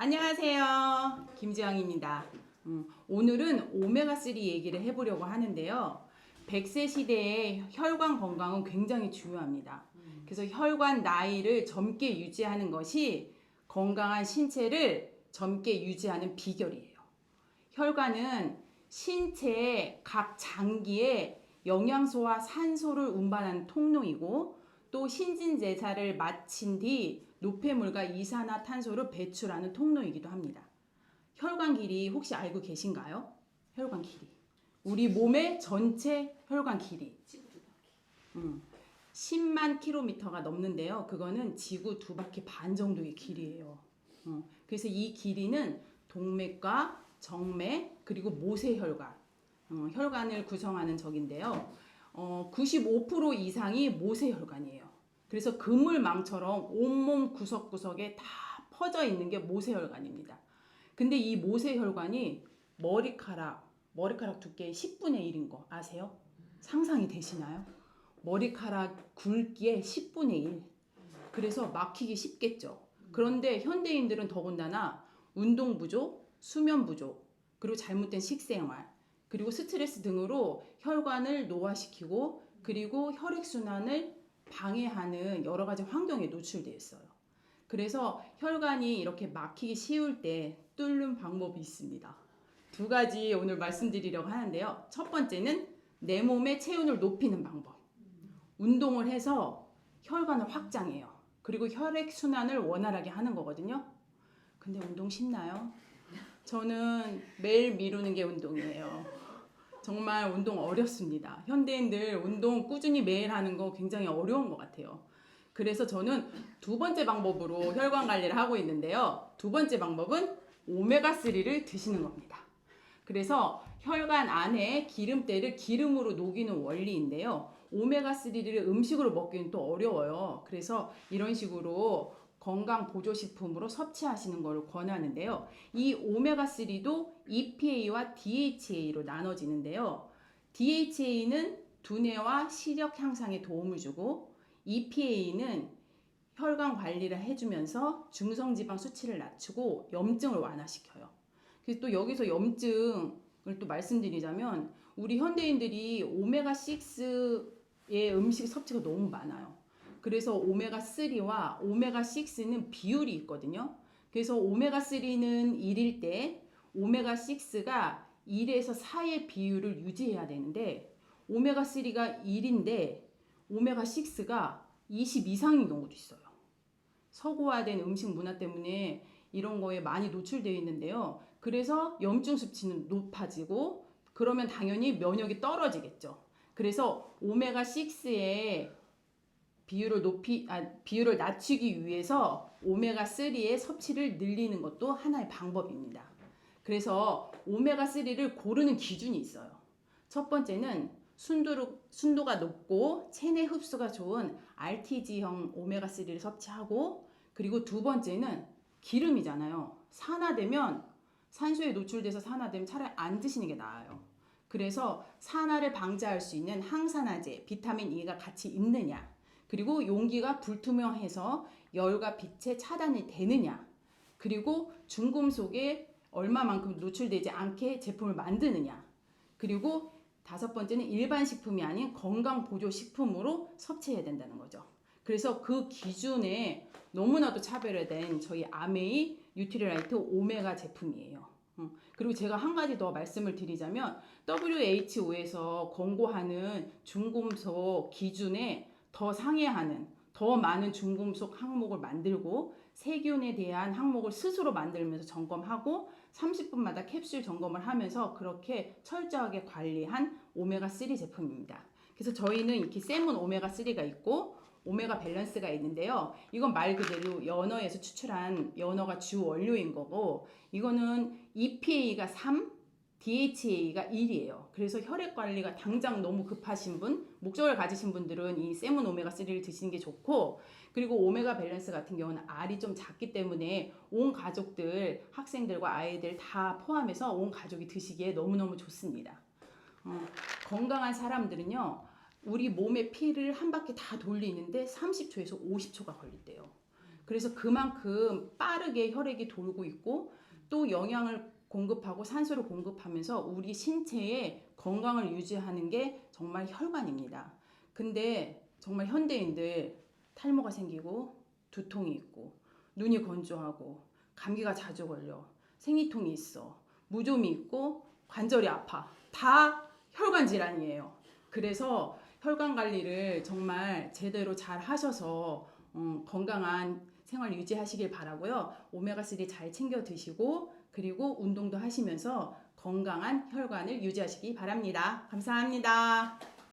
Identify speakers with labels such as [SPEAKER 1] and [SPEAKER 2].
[SPEAKER 1] 안녕하세요. 김지영입니다. 음, 오늘은 오메가3 얘기를 해보려고 하는데요. 100세 시대의 혈관 건강은 굉장히 중요합니다. 그래서 혈관 나이를 젊게 유지하는 것이 건강한 신체를 젊게 유지하는 비결이에요. 혈관은 신체의 각 장기에 영양소와 산소를 운반하는 통로이고 또 신진대사를 마친 뒤 노폐물과 이산화탄소를 배출하는 통로이기도 합니다. 혈관 길이 혹시 알고 계신가요? 혈관 길이. 우리 몸의 전체 혈관 길이. 음, 10만 킬로미터가 넘는데요. 그거는 지구 두 바퀴 반 정도의 길이에요. 어, 그래서 이 길이는 동맥과 정맥 그리고 모세혈관, 어, 혈관을 구성하는 적인데요. 어, 95% 이상이 모세혈관이에요. 그래서 그물망처럼 온몸 구석구석에 다 퍼져 있는 게 모세혈관입니다. 근데 이 모세혈관이 머리카락, 머리카락 두께의 10분의 1인 거 아세요? 상상이 되시나요? 머리카락 굵기의 10분의 1. 그래서 막히기 쉽겠죠. 그런데 현대인들은 더군다나 운동 부족, 수면 부족, 그리고 잘못된 식생활, 그리고 스트레스 등으로 혈관을 노화시키고 그리고 혈액순환을 방해하는 여러 가지 환경에 노출되어 있어요. 그래서 혈관이 이렇게 막히기 쉬울 때 뚫는 방법이 있습니다. 두 가지 오늘 말씀드리려고 하는데요. 첫 번째는 내 몸의 체온을 높이는 방법. 운동을 해서 혈관을 확장해요. 그리고 혈액 순환을 원활하게 하는 거거든요. 근데 운동 쉽나요? 저는 매일 미루는 게 운동이에요. 정말 운동 어렵습니다. 현대인들 운동 꾸준히 매일 하는 거 굉장히 어려운 것 같아요. 그래서 저는 두 번째 방법으로 혈관 관리를 하고 있는데요. 두 번째 방법은 오메가3를 드시는 겁니다. 그래서 혈관 안에 기름때를 기름으로 녹이는 원리인데요. 오메가3를 음식으로 먹기는 또 어려워요. 그래서 이런 식으로 건강 보조식품으로 섭취하시는 것을 권하는데요. 이 오메가3도 EPA와 DHA로 나눠지는데요. DHA는 두뇌와 시력 향상에 도움을 주고 EPA는 혈관 관리를 해주면서 중성지방 수치를 낮추고 염증을 완화시켜요. 그래서 또 여기서 염증을 또 말씀드리자면 우리 현대인들이 오메가6의 음식 섭취가 너무 많아요. 그래서 오메가3와 오메가6는 비율이 있거든요. 그래서 오메가3는 1일 때 오메가6가 1에서 4의 비율을 유지해야 되는데 오메가3가 1인데 오메가6가 20 이상인 경우도 있어요. 서구화된 음식 문화 때문에 이런 거에 많이 노출되어 있는데요. 그래서 염증 수치는 높아지고 그러면 당연히 면역이 떨어지겠죠. 그래서 오메가6의 비율을 높이 아, 비율을 낮추기 위해서 오메가 3의 섭취를 늘리는 것도 하나의 방법입니다. 그래서 오메가 3를 고르는 기준이 있어요. 첫 번째는 순도로, 순도가 높고 체내 흡수가 좋은 RTG형 오메가 3를 섭취하고 그리고 두 번째는 기름이잖아요. 산화되면 산소에 노출돼서 산화되면 차라리 안 드시는 게 나아요. 그래서 산화를 방지할 수 있는 항산화제, 비타민 E가 같이 있느냐. 그리고 용기가 불투명해서 열과 빛에 차단이 되느냐. 그리고 중금속에 얼마만큼 노출되지 않게 제품을 만드느냐. 그리고 다섯 번째는 일반 식품이 아닌 건강 보조 식품으로 섭취해야 된다는 거죠. 그래서 그 기준에 너무나도 차별화된 저희 아메이 뉴트리라이트 오메가 제품이에요. 음, 그리고 제가 한 가지 더 말씀을 드리자면 WHO에서 권고하는 중금속 기준에 더 상회하는 더 많은 중금속 항목을 만들고 세균에 대한 항목을 스스로 만들면서 점검하고 30분마다 캡슐 점검을 하면서 그렇게 철저하게 관리한 오메가3 제품입니다. 그래서 저희는 이렇게 세문 오메가3가 있고 오메가 밸런스가 있는데요. 이건 말 그대로 연어에서 추출한 연어가 주 원료인 거고 이거는 EPA가 3, DHA가 1이에요. 그래서 혈액 관리가 당장 너무 급하신 분, 목적을 가지신 분들은 이 세문 오메가 3를 드시는 게 좋고, 그리고 오메가 밸런스 같은 경우는 알이 좀 작기 때문에 온 가족들, 학생들과 아이들 다 포함해서 온 가족이 드시기에 너무너무 좋습니다. 어, 건강한 사람들은요, 우리 몸의 피를 한 바퀴 다 돌리는데 30초에서 50초가 걸린대요. 그래서 그만큼 빠르게 혈액이 돌고 있고 또 영양을 공급하고 산소를 공급하면서 우리 신체의 건강을 유지하는 게 정말 혈관입니다. 근데 정말 현대인들 탈모가 생기고 두통이 있고 눈이 건조하고 감기가 자주 걸려 생리통이 있어 무좀이 있고 관절이 아파 다 혈관 질환이에요. 그래서 혈관 관리를 정말 제대로 잘 하셔서 음, 건강한 생활 유지하시길 바라고요. 오메가3 잘 챙겨 드시고 그리고 운동도 하시면서 건강한 혈관을 유지하시기 바랍니다. 감사합니다.